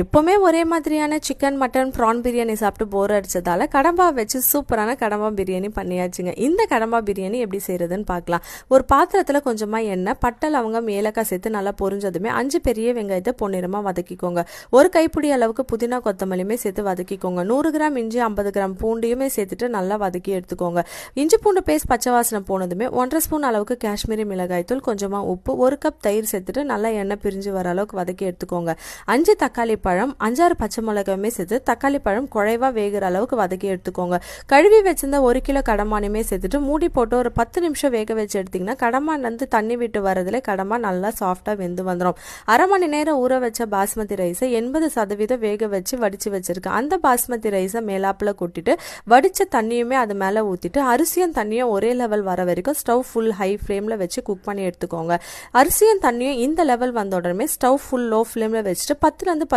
எப்போவுமே ஒரே மாதிரியான சிக்கன் மட்டன் ப்ரான் பிரியாணி சாப்பிட்டு போர் அடித்ததால் கடம்பா வச்சு சூப்பரான கடம்பா பிரியாணி பண்ணியாச்சுங்க. இந்த கடம்பா பிரியாணி எப்படி செய்கிறதுன்னு பார்க்கலாம். ஒரு பாத்திரத்தில் கொஞ்சமாக எண்ணெய் பட்டை லவங்கம் ஏலக்காய் சேர்த்து நல்லா பொரிஞ்சதுமே அஞ்சு பெரிய வெங்காயத்தை பொன்னிறமாக வதக்கிக்கோங்க. ஒரு கைப்பிடி அளவுக்கு புதினா கொத்தமல்லியுமே சேர்த்து வதக்கிக்கோங்க. நூறு கிராம் இஞ்சி ஐம்பது கிராம் பூண்டையுமே சேர்த்துட்டு நல்லா வதக்கி எடுத்துக்கோங்க. இஞ்சி பூண்டு பேஸ்ட் பச்சை வாசனை போனதுமே ஒன்றரை ஸ்பூன் அளவுக்கு காஷ்மீரி மிளகாய்த்தூள் கொஞ்சமாக உப்பு ஒரு கப் தயிர் சேர்த்துட்டு நல்லா எண்ணெய் பிரிஞ்சு வர அளவுக்கு வதக்கி எடுத்துக்கோங்க. அஞ்சு தக்காளி பழம் அஞ்சாறு பச்சை மிளகாயுமே சேர்த்து தக்காளி பழம் குறைவாக வேகிற அளவுக்கு வதக்கி எடுத்துக்கோங்க. கழுவி வச்சிருந்த ஒரு கிலோ கடமானையுமே சேர்த்துட்டு மூடி போட்டு ஒரு பத்து நிமிஷம் வேக வச்சு எடுத்தீங்கன்னா கடமான் வந்து தண்ணி விட்டு வரதுல கடமா நல்லா சாஃப்டாக வெந்து வந்துடும் அரை மணி நேரம் ஊற வச்ச பாஸ்மதி ரைஸை எண்பது சதவீதம் வேக வச்சு வடித்து வச்சிருக்கேன். அந்த பாஸ்மதி ரைஸை மேலாப்பில் கொட்டிட்டு வடித்த தண்ணியுமே அது மேலே ஊற்றிட்டு அரிசியும் தண்ணியும் ஒரே லெவல் வர வரைக்கும் ஸ்டவ் ஃபுல் ஹை ஃப்ளேமில் வச்சு குக் பண்ணி எடுத்துக்கோங்க. அரிசியும் தண்ணியும் இந்த லெவல் வந்த உடனே ஸ்டவ் ஃபுல் லோ ஃப்ளேமில் வச்சுட்டு பத்துலேருந்து